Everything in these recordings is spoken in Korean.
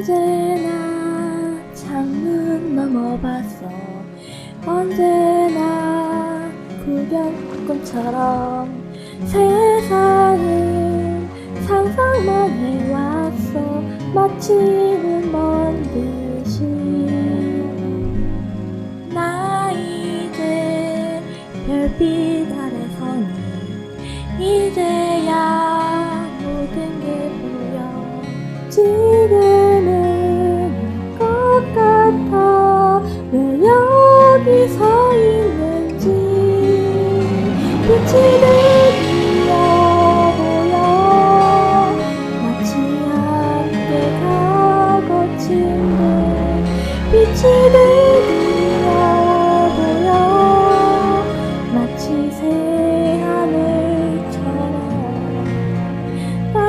언제나 창문 넘어 봤어. 언제나 구경꾼처럼 세상을 상상만 해왔어. 마치는 먼 듯이 나 이제 별빛 아래서는 이제야 모든 게 보여 지금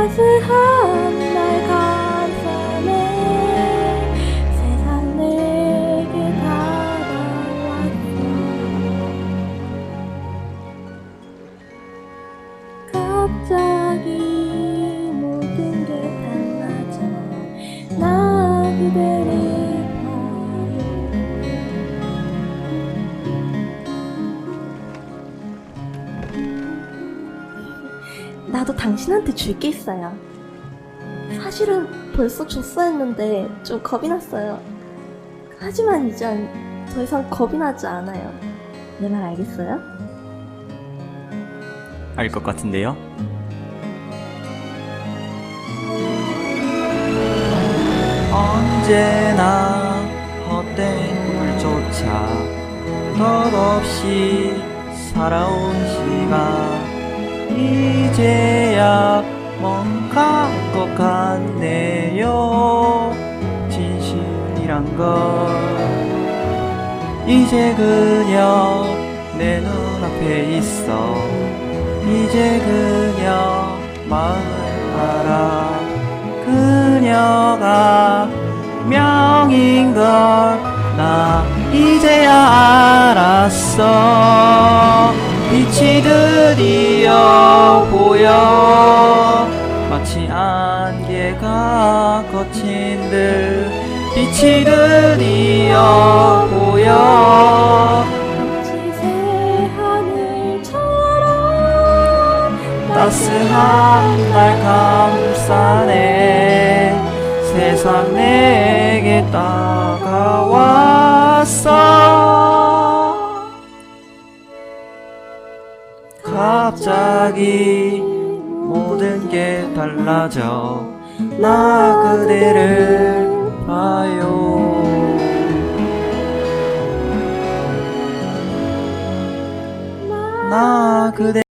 따스한 날 감싸네 세상 내게 다가왔어. 갑자기 나도 당신한테 줄 게 있어요. 사실은 벌써 줬어 했는데 좀 겁이 났어요. 하지만 이젠 더 이상 겁이 나지 않아요. 내 말 알겠어요? 알 것 같은데요? 언제나 헛된 물조차 덧없이 살아온 시간 이제야 뭔가 것 같네요. 진실이란 걸. 이제 그녀 내 눈앞에 있어. 이제 그녀 마음을 알아. 그녀가 명인 걸 나 이제야 알았어 빛이 드디어 보여. 마치 안개가 거친 듯 빛이 드디어 보여. 마치 새 하늘처럼 따스한 날 감싸네 세상 내게 다가왔 갑자기 모든 게 달라져 나 그대를 봐요. 나 그대